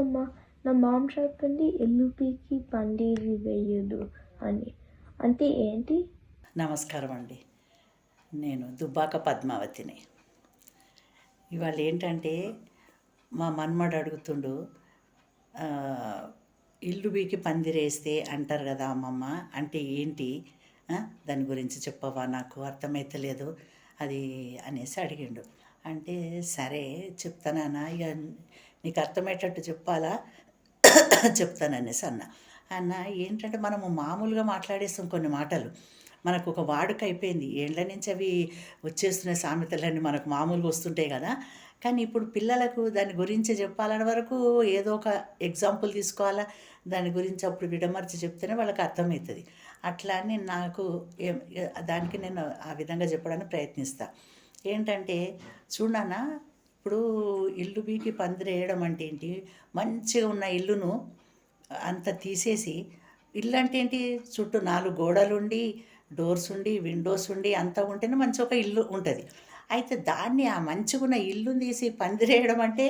అవునమ్మా నా మామ చెప్పింది ఎల్లుపికి పండేది వేయదు అని అంటే ఏంటి నమస్కారం అండి నేను దుబ్బాక పద్మావతిని ఇవాళ ఏంటంటే మా మన్మడు అడుగుతుండు ఇల్లు బీకి పందిరేస్తే అంటారు కదా అమ్మమ్మ అంటే ఏంటి దాని గురించి చెప్పవా నాకు అర్థమైతలేదు అది అనేసి అడిగిండు అంటే సరే చెప్తానా ఇక నీకు అర్థమయ్యేటట్టు చెప్పాలా? చెప్తాననేసి అన్న. అన్న ఏంటంటే మనము మామూలుగా మాట్లాడేస్తాం కొన్ని మాటలు. మనకు ఒక వాడుక అయిపోయింది. ఏండ్ల నుంచి అవి వచ్చేస్తున్న సామెతలన్నీ మనకు మామూలుగా వస్తుంటాయి కదా. కానీ ఇప్పుడు పిల్లలకు దాని గురించి చెప్పాలని వరకు ఏదో ఒక ఎగ్జాంపుల్ తీసుకోవాలా? దాని గురించి అప్పుడు విడమర్చి చెప్తేనే వాళ్ళకి అర్థమవుతుంది. అట్లా అని నాకు దానికి నేను ఆ విధంగా చెప్పడానికి ప్రయత్నిస్తా. ఏంటంటే చూడనా ఇప్పుడు ఇల్లు బీకి పందిరేయడం అంటే ఏంటి? మంచిగా ఉన్న ఇల్లును అంత తీసేసి ఇల్లు అంటే ఏంటి? చుట్టూ నాలుగు గోడలు ఉండి డోర్స్ ఉండి విండోస్ ఉండి అంతా ఉంటేనే మంచి ఒక ఇల్లు ఉంటుంది. అయితే దాన్ని ఆ మంచిగా ఉన్న ఇల్లుని తీసి పందిరేయడం అంటే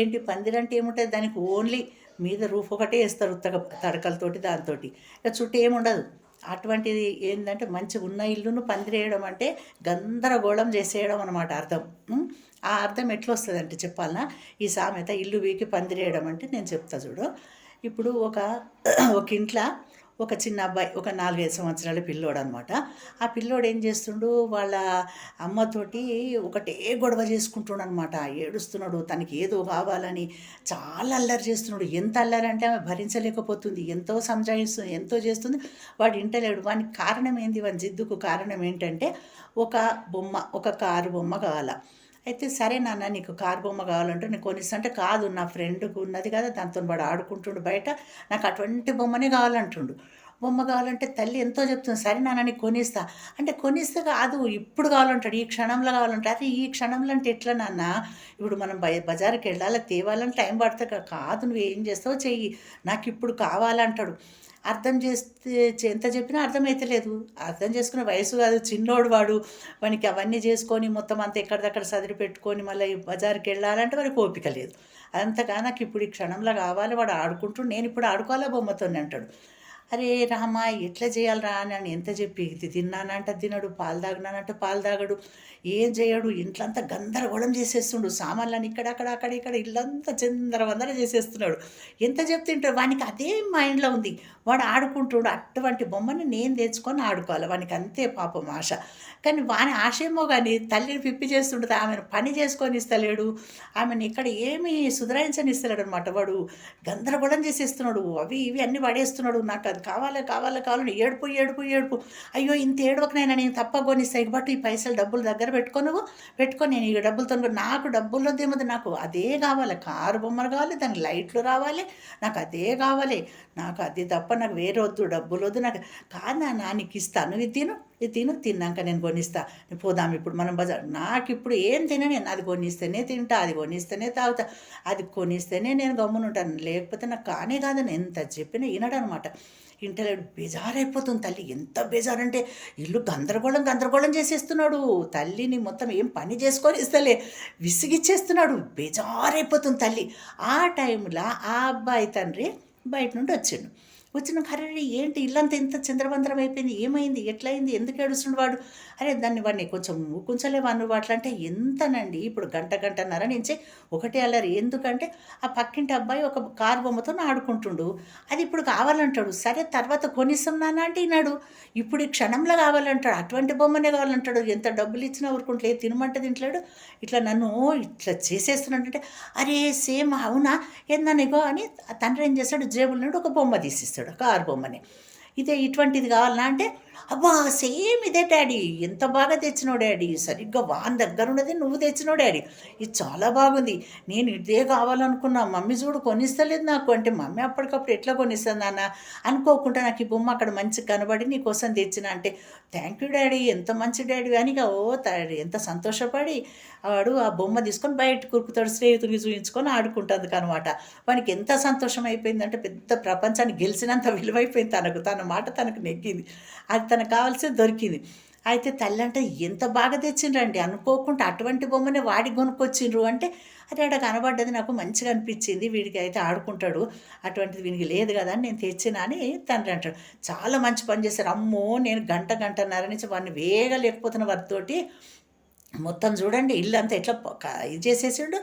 ఏంటి? పందిరి అంటే ఏముంటుంది? దానికి ఓన్లీ మీద రూఫ్ ఒకటే వేస్తారు ఉత్తక తడకలతోటి దాంతో ఇక చుట్టూ ఏముండదు. అటువంటిది ఏంటంటే మంచిగా ఉన్న ఇల్లును పందిరేయడం అంటే గందరగోళం చేసేయడం అనమాట అర్థం. ఆ అర్థం ఎట్లా వస్తుందంటే చెప్పాలనా? ఈ సామెత ఇల్లు వీకి పందిరేయడం అంటే నేను చెప్తా చూడు. ఇప్పుడు ఒక ఒక ఇంట్లో ఒక చిన్న అబ్బాయి ఒక నాలుగైదు సంవత్సరాల పిల్లోడు అనమాట ఆ పిల్లోడు ఏం చేస్తుండు? వాళ్ళ అమ్మతోటి ఒకటే గొడవ చేసుకుంటున్నాడు అనమాట ఏడుస్తున్నాడు తనకి ఏదో కావాలని చాలా అల్లరి చేస్తున్నాడు. ఎంత అల్లరి అంటే ఆమె భరించలేకపోతుంది. ఎంతో సంజాయిస్తుంది ఎంతో చేస్తుంది. వాడు ఇంటలేడు. వానికి కారణం ఏంది? వాని జిద్దుకు కారణం ఏంటంటే ఒక బొమ్మ ఒక కారు బొమ్మ కావాలా. అయితే సరే నాన్న నీకు కారు బొమ్మ కావాలంటే నేను కొనిస్తంటే కాదు నా ఫ్రెండ్కు ఉన్నది కదా దాంతో వాడు ఆడుకుంటుండు బయట. నాకు అటువంటి బొమ్మనే కావాలంటుండు. బొమ్మ కావాలంటే తల్లి ఎంతో చెప్తుంది. సరే నాన్న కొనిస్తా. అంటే కొనిస్తే కాదు ఇప్పుడు కావాలంటాడు ఈ క్షణంలో కావాలంటే అదే ఈ క్షణంలో అంటే ఎట్లా నాన్న? ఇప్పుడు మనం బయ బజార్కి వెళ్ళాలి తేవాలని టైం పడుతుంది కాదు నువ్వు ఏం చేస్తావు చెయ్యి. నాకు ఇప్పుడు కావాలంటాడు. అర్థం చేస్తే ఎంత చెప్పినా అర్థమైతలేదు అర్థం చేసుకునే వయసు కాదు చిన్నోడు వాడు. వానికి అవన్నీ చేసుకొని మొత్తం అంతా ఎక్కడిదక్కడ సదిరి పెట్టుకొని మళ్ళీ బజార్కి వెళ్ళాలంటే వాడికి ఓపిక లేదు. అదంతగా నాకు ఇప్పుడు ఈ క్షణంలో కావాలి వాడు ఆడుకుంటూ నేను ఇప్పుడు ఆడుకోవాలా బొమ్మతోనే అంటాడు. అరే రామా ఎట్లా చేయాలిరా అని అని ఎంత చెప్పి ఇది తినడు పాలు తాగినానంట పాలు తాగడు. ఏం చేయడు? ఇంట్లంతా గందరగోళం చేసేస్తుండు. సామాన్లని ఇక్కడ అక్కడ అక్కడ ఇక్కడ ఇల్లంతా చిందరవందర చేసేస్తున్నాడు. ఎంత చెప్తుంటాడు? వానికి అదే మైండ్లో ఉంది. వాడు ఆడుకుంటాడు. అటువంటి బొమ్మని నేను తెచ్చుకొని ఆడుకోవాలి. వానికి అంతే పాపం ఆశ. కానీ వాని ఆశ ఏమో కానీ తల్లిని పిప్పి చేస్తుంటుంది. ఆమెను పని చేసుకొని ఇస్తలేడు. ఆమెను ఇక్కడ ఏమీ సుధరాయించని ఇస్తలేడు అనమాట వాడు. గందరగోళం చేసేస్తున్నాడు. అవి ఇవి అన్నీ పడేస్తున్నాడు. నాకు అది కావాలి కావాలి కావాలని ఏడుపు ఏడుపు ఏడుపు. అయ్యో ఇంత ఏడవకనైనా నేను తప్ప కొనిస్తాయి బట్ ఈ పైసలు డబ్బులు దగ్గర పెట్టుకో నువ్వు పెట్టుకొని నేను ఈ డబ్బులతో నాకు డబ్బులు దేమది నాకు అదే కావాలి. కారు బొమ్మలు కావాలి దానికి లైట్లు రావాలి నాకు అదే కావాలి. నాకు అది తప్ప నాకు వేరే వద్దు డబ్బులు వద్దు నాకు కాదు నా నీకు ఇస్తాను ఇది తిను. ఇది తిను తిన్నాక నేను కొనిస్తా. పోదాం ఇప్పుడు మనం బజార్. నాకు ఇప్పుడు ఏం తినని నేను అది కొనిస్తేనే తింటా అది కొనిస్తేనే తాగుతా అది కొనిస్తేనే నేను గమ్మునుంటాను లేకపోతే నాకు కానే కాదని ఎంత చెప్పినా వినడనమాట. ఇంటలేడు బేజారైపోతుంది తల్లి. ఎంత బేజారంటే ఇల్లు గందరగోళం గందరగోళం చేసేస్తున్నాడు. తల్లిని మొత్తం ఏం పని చేసుకొని ఇస్తలే. విసిగిచ్చేస్తున్నాడు. బేజారైపోతుంది తల్లి. ఆ టైంలో ఆ అబ్బాయి తండ్రి బయట నుండి వచ్చిండు. వచ్చిన అరే ఏంటి ఇల్లంతా ఇంత చంద్రబందరం అయిపోయింది? ఏమైంది? ఎట్లయింది? ఎందుకు ఏడుస్తుండు వాడు? అరే దాన్ని వాడిని కొంచెం ఊకుంచలేవా నువ్వు? అట్లా అంటే ఎంతనండి? ఇప్పుడు గంట గంటన్నర నుంచి ఒకటే అల్లరి. ఎందుకంటే ఆ పక్కింటి అబ్బాయి ఒక కారు బొమ్మతో ఆడుకుంటుండు. అది ఇప్పుడు కావాలంటాడు. సరే తర్వాత కొనిస్తాం నాన్న అంటే విన్నాడు ఇప్పుడు ఈ క్షణంలో కావాలంటాడు. అటువంటి బొమ్మనే కావాలంటాడు. ఎంత డబ్బులు ఇచ్చినా ఊరుకుంటలే. తినమంటే తింటలేడు. ఇట్లా నన్ను ఇట్లా చేసేస్తున్నాడంటే అరే సేమ్ అవునా? ఏందనిగో అని తండ్రి ఏం చేస్తాడు? జేబుల నుండి ఒక బొమ్మ తీసిస్తాడు. కారు బొమ్మని ఇదే ఇటువంటిది కావాలా అంటే అబ్బా సేమ్ ఇదే డాడీ. ఎంత బాగా తెచ్చినావు డాడీ. సరిగ్గా వాన్ దగ్గర ఉన్నది నువ్వు తెచ్చినావు డాడీ. ఇది చాలా బాగుంది. నేను ఇదే కావాలనుకున్నా. మమ్మీ చూడు కొనిస్తలేదు నాకు. అంటే మమ్మీ అప్పటికప్పుడు ఎట్లా కొనిస్తుంది నాన్న? అనుకోకుండా నాకు ఈ బొమ్మ అక్కడ మంచిగా కనబడి నీ కోసం తెచ్చిన. అంటే థ్యాంక్ యూ డాడీ. ఎంత మంచి డాడీ అని ఇక ఓ డాడీ ఎంత సంతోషపడి వాడు ఆ బొమ్మ తీసుకొని బయట కురుకుతాడు స్నేహితుడికి చూపించుకొని ఆడుకుంటుంది అనమాట వానికి ఎంత సంతోషం అయిపోయిందంటే పెద్ద ప్రపంచాన్ని గెలిచినంత విలువైపోయింది తనకు. తన మాట తనకు నెగ్గింది. అది తనకు కావాల్సింది దొరికింది. అయితే తల్లి అంటే ఎంత బాగా తెచ్చిండ్రండి? అనుకోకుండా అటువంటి బొమ్మనే వాడి కొనుక్కొచ్చిండ్రు అంటే అరే ఆడ కనబడ్డది నాకు మంచిగా అనిపించింది వీడికి అయితే ఆడుకుంటాడు అటువంటిది వీనికి లేదు కదా అని నేను తెచ్చినా అని తండ్రి అంటాడు. చాలా మంచి పని చేశారు. అమ్మో నేను గంట గంటన్నర నుంచి వాడిని వేగా లేకపోతున్న వారితోటి మొత్తం చూడండి ఇల్లు అంతా ఎట్లా ఇది చేసేసిండు.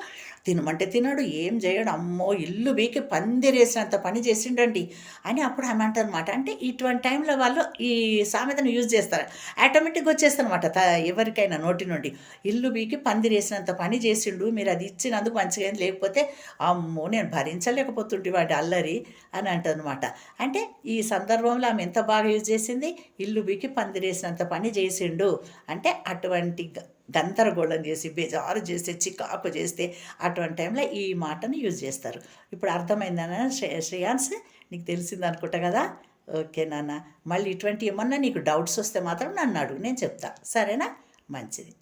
తినమంటే తినడు ఏం చేయడు. అమ్మో ఇల్లు వీకి పందిరేసినంత పని చేసిండండి. అని అప్పుడు ఆమె అంటారనమాట అంటే ఇటువంటి టైంలో వాళ్ళు ఈ సామెతను యూజ్ చేస్తారు. ఆటోమేటిక్గా వచ్చేస్తారనమాట ఎవరికైనా నోటి నుండి. ఇల్లు వీకి పందిరేసినంత పని చేసిండు. మీరు అది ఇచ్చినందుకు మంచిగా లేకపోతే అమ్మో నేను భరించలేకపోతుంటే వాటి అల్లరి అని అంటారనమాట అంటే ఈ సందర్భంలో ఆమె ఎంత బాగా యూజ్ చేసింది? ఇల్లు బీకి పందిరేసినంత పని చేసిండు. అంటే అటువంటి గందరగోళం చేసి బేజారు చేస్తే చికాకు చేస్తే అటువంటి టైంలో ఈ మాటను యూజ్ చేస్తారు. ఇప్పుడు అర్థమైందన్న శ్రే శ్రేయాన్స్ నీకు తెలిసింది అనుకుంటా కదా? ఓకే నాన్న. మళ్ళీ ఇటువంటి ఏమన్నా నీకు డౌట్స్ వస్తే మాత్రం నన్ను అడుగు నేను చెప్తా. సరేనా? మంచిది.